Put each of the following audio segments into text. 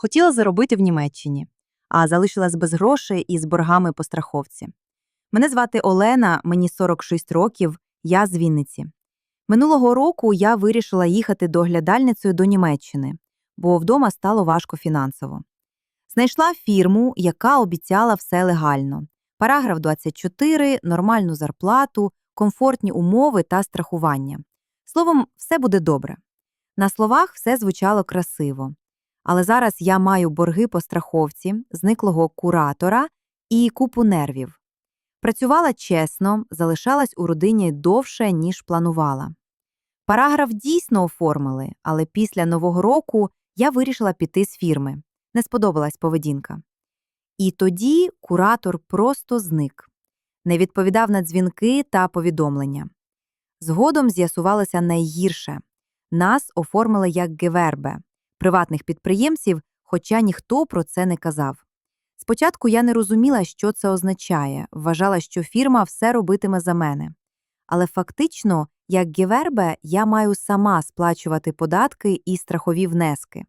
Хотіла заробити в Німеччині, а залишилась без грошей і з боргами по страховці. Мене звати Олена, мені 46 років, я з Вінниці. Минулого року я вирішила їхати доглядальницею до Німеччини, бо вдома стало важко фінансово. Знайшла фірму, яка обіцяла все легально. Параграф 24, нормальну зарплату, комфортні умови та страхування. Словом, все буде добре. На словах все звучало красиво. Але зараз я маю борги по страховці, зниклого куратора і купу нервів. Працювала чесно, залишалась у родині довше, ніж планувала. Параграф дійсно оформили, але після Нового року я вирішила піти з фірми. Не сподобалась поведінка. І тоді куратор просто зник, не відповідав на дзвінки та повідомлення. Згодом з'ясувалося найгірше нас оформили як гевербе, приватних підприємців, хоча ніхто про це не казав. Спочатку я не розуміла, що це означає, вважала, що фірма все робитиме за мене. Але фактично, як гевербе, я маю сама сплачувати податки і страхові внески.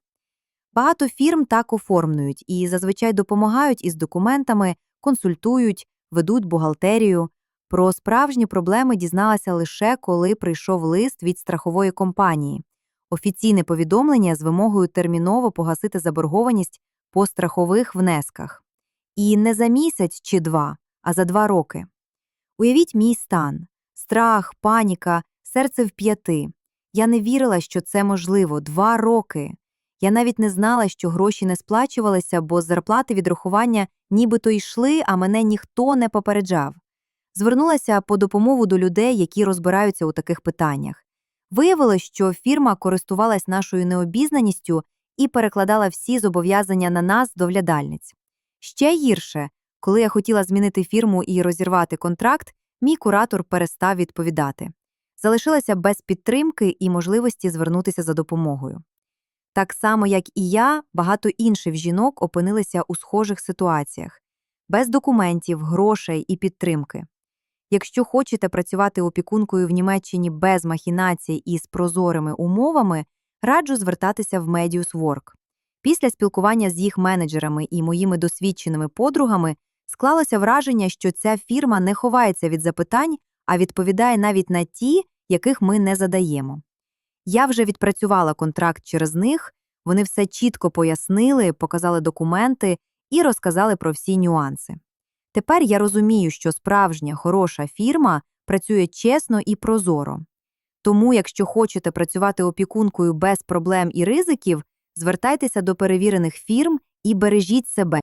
Багато фірм так оформлюють і зазвичай допомагають із документами, консультують, ведуть бухгалтерію. Про справжні проблеми дізналася лише коли прийшов лист від страхової компанії, офіційне повідомлення з вимогою терміново погасити заборгованість по страхових внесках. І не за місяць чи два, а за два роки. Уявіть мій стан страх, паніка, серце в п'яти. Я не вірила, що це можливо два роки. Я навіть не знала, що гроші не сплачувалися, бо зарплати відрахування нібито йшли, а мене ніхто не попереджав. Звернулася по допомогу до людей, які розбираються у таких питаннях. Виявилось, що фірма користувалась нашою необізнаністю і перекладала всі зобов'язання на нас, доглядальниць. Ще гірше, коли я хотіла змінити фірму і розірвати контракт, мій куратор перестав відповідати. Залишилася без підтримки і можливості звернутися за допомогою. Так само, як і я, багато інших жінок опинилися у схожих ситуаціях без документів, грошей і підтримки. Якщо хочете працювати опікункою в Німеччині без махінацій і з прозорими умовами, раджу звертатися в Medius Work. Після спілкування з їх менеджерами і моїми досвідченими подругами склалося враження, що ця фірма не ховається від запитань, а відповідає навіть на ті, яких ми не задаємо. Я вже відпрацювала контракт через них, вони все чітко пояснили, показали документи і розказали про всі нюанси. Тепер я розумію, що справжня хороша фірма працює чесно і прозоро. Тому, якщо хочете працювати опікункою без проблем і ризиків, звертайтеся до перевірених фірм і бережіть себе.